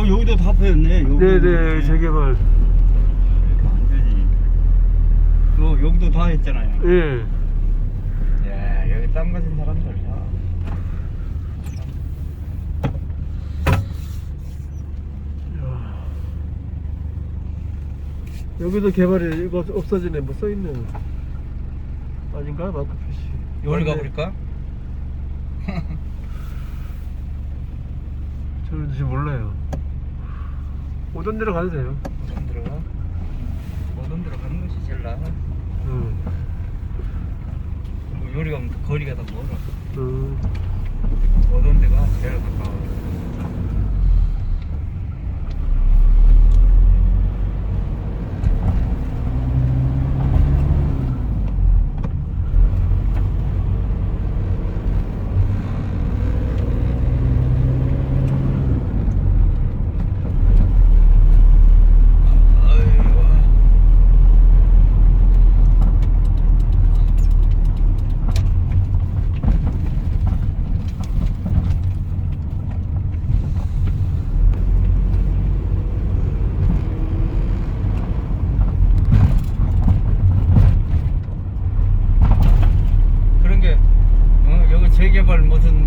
어 여기도 다. 여기. 네네 재개발. 이렇게 안 되지. 또 여기도 다 했잖아요. 예. 야 여기 땅 가진 사람들 다. 여기도 개발이 이거 없어지네 뭐 써있네. 아닌가 마크 표시. 여기? 저는 지금 몰라요. 오던 데로 가도 돼요. 오돈 들어가. 오돈 들어가는 것이 제일 나아. 응. 뭐 요리 가면 거리가 더 멀어. 음. 과를무슨